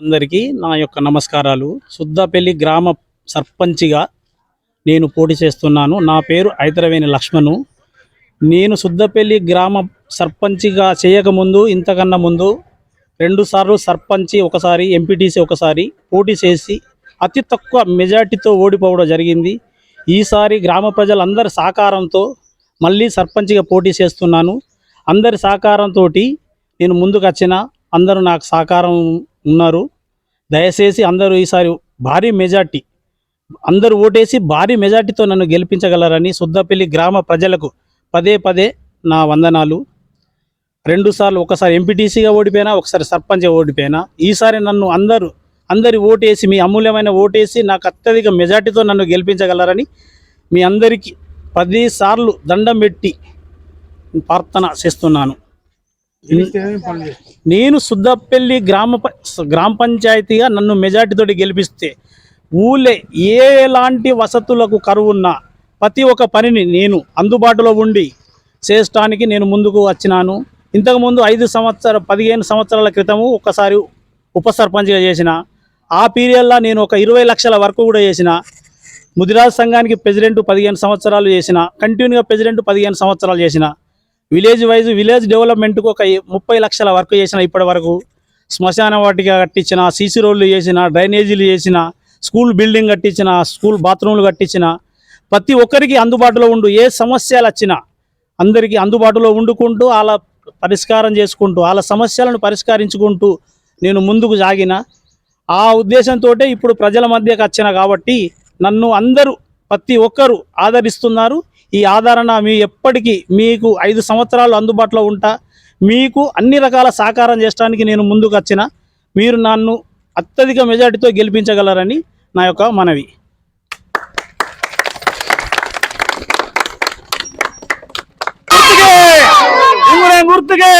అందరికీ నా యొక్క నమస్కారాలు. సుద్దపల్లి గ్రామ సర్పంచిగా నేను పోటీ చేస్తున్నాను. నా పేరు ఐతరవేణి లక్ష్మణు. నేను సుద్దపల్లి గ్రామ సర్పంచిగా చేయకముందు ఇంతకన్నా ముందు రెండుసార్లు సర్పంచి ఒకసారి ఎంపీటీసీ ఒకసారి పోటీ చేసి అతి తక్కువ మెజార్టీతో ఓడిపోవడం జరిగింది. ఈసారి గ్రామ ప్రజలందరి సహకారంతో మళ్ళీ సర్పంచిగా పోటీ చేస్తున్నాను. అందరి సహకారంతో నేను ముందుకు వచ్చిన అందరూ నాకు సహకారం ఉన్నారు. దయచేసి అందరూ ఈసారి భారీ మెజార్టీ అందరూ ఓటేసి భారీ మెజార్టీతో నన్ను గెలిపించగలరని సుద్దపల్లి గ్రామ ప్రజలకు పదే పదే నా వందనాలు. రెండుసార్లు ఒకసారి ఎంపీటీసీగా ఓడిపోయినా ఒకసారి సర్పంచ్గా ఓడిపోయినా ఈసారి నన్ను అందరూ అందరి ఓటేసి మీ అమూల్యమైన ఓటేసి నాకు అత్యధిక మెజార్టీతో నన్ను గెలిపించగలరని మీ అందరికీ పది సార్లు దండం పెట్టి ప్రార్థన చేస్తున్నాను. నేను సుద్దపల్లి గ్రామ ప- గ్రామ పంచాయతీగా నన్ను మెజార్టీతోటి గెలిపిస్తే ఊళ్ళే ఏ ఎలాంటి వసతులకు కరువున్నా ప్రతి ఒక్క పనిని నేను అందుబాటులో ఉండి చేయడానికి నేను ముందుకు వచ్చినాను. ఇంతకుముందు ఐదు సంవత్సర పదిహేను సంవత్సరాల క్రితము ఒకసారి ఉప సర్పంచ్గా చేసిన. ఆ పీరియడ్లో నేను ఒక ఇరవై లక్షల వరకు కూడా చేసిన. ముదిరాజ్ సంఘానికి ప్రెసిడెంట్ పదిహేను సంవత్సరాలు చేసిన. కంటిన్యూగా ప్రెసిడెంట్ పదిహేను సంవత్సరాలు చేసిన. విలేజ్ వైజ్ విలేజ్ డెవలప్మెంట్కు ఒక ముప్పై లక్షల వర్క్ చేసిన ఇప్పటి వరకు శ్మశాన వాటిక కట్టించిన సీసీ రోడ్లు చేసిన డ్రైనేజీలు చేసిన స్కూల్ బిల్డింగ్ కట్టించిన స్కూల్ బాత్రూమ్లు కట్టించిన ప్రతి ఒక్కరికి అందుబాటులో ఉండు. ఏ సమస్యలు వచ్చినా అందరికీ అందుబాటులో ఉండుకుంటూ వాళ్ళ పరిష్కారం చేసుకుంటూ వాళ్ళ సమస్యలను పరిష్కరించుకుంటూ నేను ముందుకు సాగిన. ఆ ఉద్దేశంతో ఇప్పుడు ప్రజల మధ్యకి వచ్చిన కాబట్టి నన్ను అందరూ ప్రతి ఒక్కరూ ఆదరిస్తున్నారు. ఈ ఆదరణ మీ ఎప్పటికీ మీకు ఐదు సంవత్సరాలు అందుబాటులో ఉంటా. మీకు అన్ని రకాల సహకారం చేయడానికి నేను ముందుకు వచ్చిన. మీరు నన్ను అత్యధిక మెజార్టీతో గెలిపించగలరని నా యొక్క మనవి. గుర్తుకే! గుర్తుకే!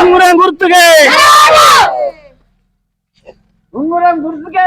ఉంగరం గుర్తుకే! ఉంగరం గుర్తుకే!